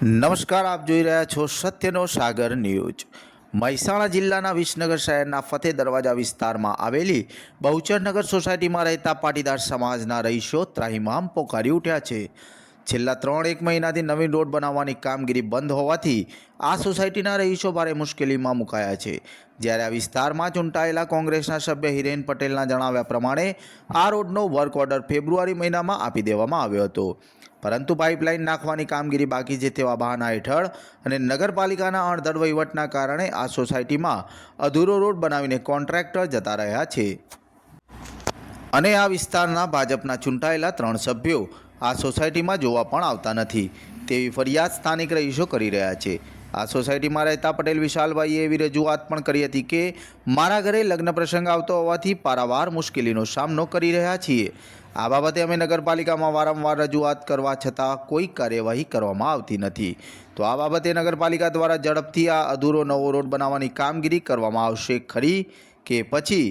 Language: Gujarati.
નમસ્કાર, આપ જોઈ રહ્યા છો સત્યનો સાગર ન્યૂઝ. મહેસાણા જિલ્લાના વિસનગર શહેરના ફતેહ દરવાજા વિસ્તારમાં આવેલી બહુચરનગર સોસાયટીમાં રહેતા પાટીદાર સમાજના રહીશો ત્રાહિમામ પોકારી ઉઠ્યા છે. છેલ્લા ત્રણ એક મહિનાથી નવીન રોડ બનાવવાની કામગીરી બંધ હોવાથી આ સોસાયટીના રહીશો ભારે મુશ્કેલીમાં મુકાયા છે. જ્યારે આ વિસ્તારમાં ચૂંટાયેલા કોંગ્રેસના સભ્ય હિરેન પટેલના જણાવ્યા પ્રમાણે આ રોડનો વર્ક ઓર્ડર ફેબ્રુઆરી મહિનામાં આપી દેવામાં આવ્યો હતો. પરંતુ પાઇપલાઇન નાખવાની કામગીરી બાકી છે તેવા બહાના હેઠળ અને નગરપાલિકાના અણધડ વહીવટના કારણે આ સોસાયટીમાં અધૂરો રોડ બનાવીને કોન્ટ્રાક્ટર જતા રહ્યા છે. અને આ વિસ્તારના ભાજપના ચૂંટાયેલા ત્રણ સભ્યો આ સોસાયટીમાં જોવા પણ આવતા નથી. તેવી ફરિયાદ સ્થાનિક રહીશો કરી રહ્યા છે. આ સોસાયટીમાં રહેતા પટેલ વિશાલભાઈએ એવી રજૂઆત પણ કરી હતી કે, મારા ઘરે લગ્ન પ્રસંગ આવતો હોવાથી પારાવાર મુશ્કેલીનો સામનો કરી રહ્યા છીએ. આ બાબતે અમે નગરપાલિકામાં વારંવાર રજૂઆત કરવા છતાં કોઈ કાર્યવાહી કરવામાં આવતી નથી. તો આ બાબતે નગરપાલિકા દ્વારા ઝડપથી આ અધૂરો નવો રોડ બનાવવાની કામગીરી કરવામાં આવશે ખરી કે પછી